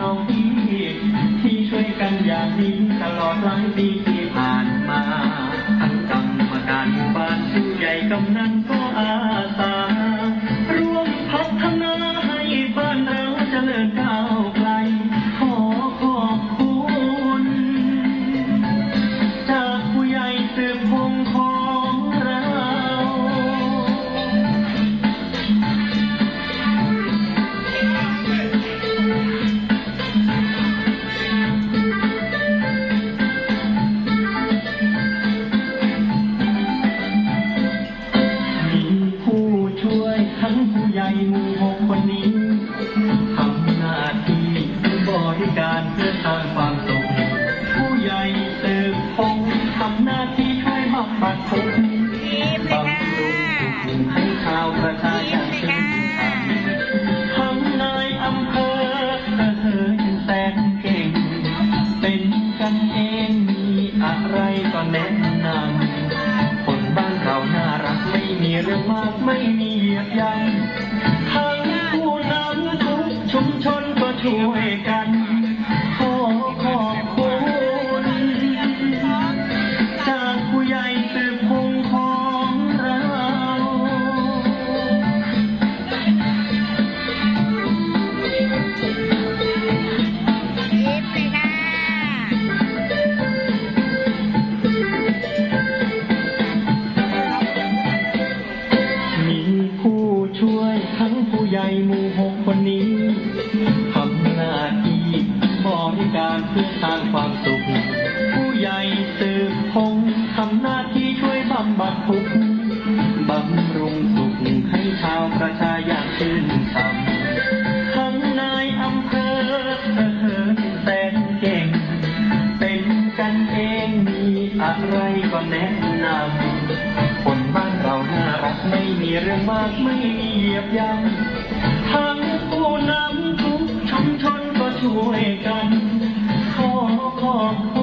น้องพี่ที่ช่วยกันอย่างนี้ตลอดหลายปีิการเพื่อสร้างความสุขผู้ใหญ่เติมคงทำหน้าที่ช่วยบำบัดทุกข์บำรุงสุขให้ชาวประชาชนชื่นชมทั้งนายอำเภอเธอเธอยังแสนเก่ง เป็นกันเองมีอะไรก็แนะนำคนบ้านเราน่ารักไม่มีเรื่องมากไม่มีเหยียดยันทั้งผู้นำทุกชุมชนก็ช่วยกัน ขอขอบคุณจากผู้ใหญ่สืบพงของเรา ยิ้มเลยค่ะ มีผู้ช่วยทั้งผู้ใหญ่หมู่หกคนนี้ พื่อสร้างความสุข ผู้ใหญ่สืบพงทำหน้าที่ช่วยบำบัดทุกข์บำรุงสุขให้ชาวประชาอย่างชื่นชมทั้งนายอำเภอเออแสนเก่ง เป็นกันเองมีอะไรก็แนะนำคนบ้านเราน่ารักไม่มีเรื่องมากไม่มีเหยียบย่ำทั้งผู้นำทุกชุมชนก็ช่วยกัน ขอขอบ